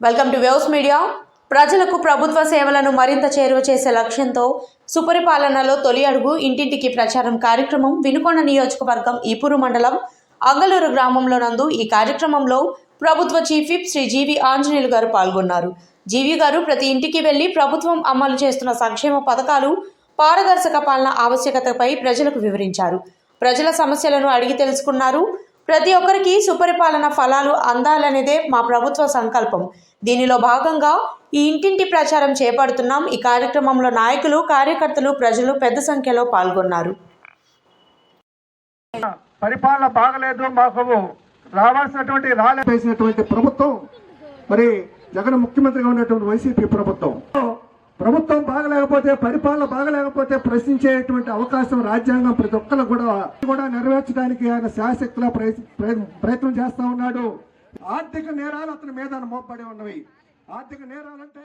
Welcome to views media ప్రజలకు ప్రభుత్వ సేవలను మరింత చేరువ చేసే లక్ష్యంతో సుపరిపాలనలో తొలి అడుగు ఇంటింటికి ప్రచారం కార్యక్రమం వినుకొండ నియోజకవర్గం ఈపూరు మండలం అంగలూరు గ్రామంలో నందు ఈ కార్యక్రమంలో ప్రభుత్వ chief whip Shri GV Anjaneyulu గారు పాల్గొన్నారు. జీవి గారు ప్రతి ఇంటికి వెళ్ళి ప్రభుత్వం అమలు చేస్తున్న సంక్షేమ పథకాలు పారదర్శక పాలన ఆవశ్యకతపై ప్రజలకు వివరించారు. ప్రజల సమస్యలను అడిగి తెలుసుకున్నారు. ప్రతి ఒక్కరికి సుపరిపాలన ఫలాలు అందాలనేదే మా ప్రభుత్వ సంకల్పం. దీనిలో భాగంగా ఈ ఇంటింటి ప్రచారం చేపడుతున్నాం. ఈ కార్యక్రమంలో నాయకులు కార్యకర్తలు ప్రజలు పెద్ద సంఖ్యలో పాల్గొన్నారు. పరిపాలన బాగలేదు మాకు రావాల్సినటువంటి రాలే వేసినటువంటి ప్రభుత్వం మరి జగన్ ముఖ్యమంత్రిగా ఉన్నటువంటి వైసీపీ ప్రభుత్వం. ప్రభుత్వం బాగలేకపోతే పరిపాలన బాగలేకపోతే ప్రశ్నించేటువంటి అవకాశం రాజ్యాంగం ప్రతి ఒక్కరు కూడా కూడా నెరవేర్చడానికి ఆయన శాశక్తిలో ప్రయత్నం చేస్తా ఉన్నాడు. ఆర్థిక నేరాలు అతని మీద మోపబడి ఉన్నవి. ఆర్థిక నేరాలంటే